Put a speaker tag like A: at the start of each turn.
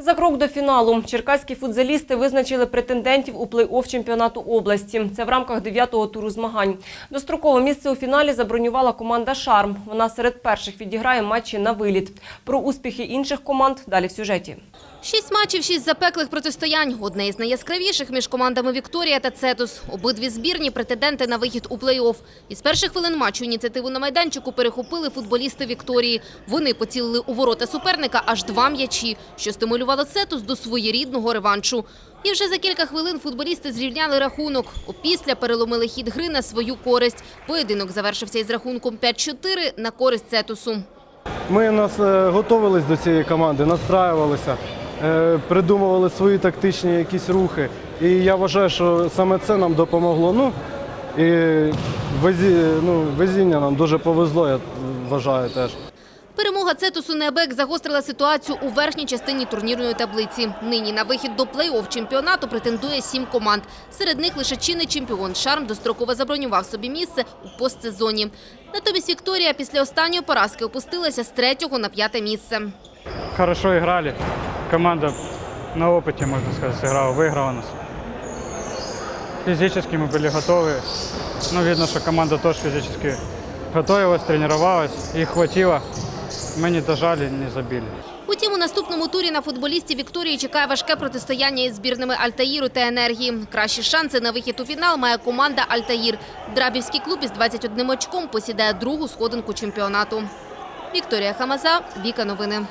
A: За крок до фіналу черкаські футзалісти визначили претендентів у плей-офф чемпіонату області. Це в рамках дев'ятого туру змагань. Дострокове місце у фіналі забронювала команда Шарм. Вона серед перших відіграє матчі на виліт. Про успіхи інших команд далі в сюжеті.
B: Шість матчів, шість запеклих протистоянь. Одне із найяскравіших між командами «Вікторія» та «Цетус». Обидві збірні – претенденти на вихід у плей-офф. Із перших хвилин матчу ініціативу на майданчику перехопили футболісти «Вікторії». Вони поцілили у ворота суперника аж два м'ячі, що стимулювало «Цетус» до своєрідного реваншу. І вже за кілька хвилин футболісти зрівняли рахунок. Опісля переломили хід гри на свою користь. Поєдинок завершився із рахунком 5-4 на користь «Цетусу».
C: Ми нас е, готувались до цієї команди, настраювалися, е, придумували свої тактичні якісь рухи. І я вважаю, що саме це нам допомогло. Ну і ну, везіння нам дуже повезло, я вважаю теж.
B: Перемога Цетусу неабияк загострила ситуацію у верхній частині турнірної таблиці. Нині на вихід до плей-офф чемпіонату претендує сім команд. Серед них лише чинний чемпіон Шарм достроково забронював собі місце у постсезоні. Натомість Вікторія після останньої поразки опустилася з третього на п'яте місце.
D: хорошо играли. Команда на опыте, можно сказать, сыграла, выиграла нас. Физически мы были готовы. Ну, видно, что команда тоже физически готовилась, тренировалась. Их хватило. Мы не дожали, не забили.
B: Утім, у наступному турі на футболістів Вікторії чекає важке протистояння із збірними Альтаїру та Енергії. Кращі шанси на вихід у фінал має команда Альтаїр. Драбівський клуб із 21 очком посідає другу сходинку чемпіонату. Вікторія Хамаза, Віка Новини.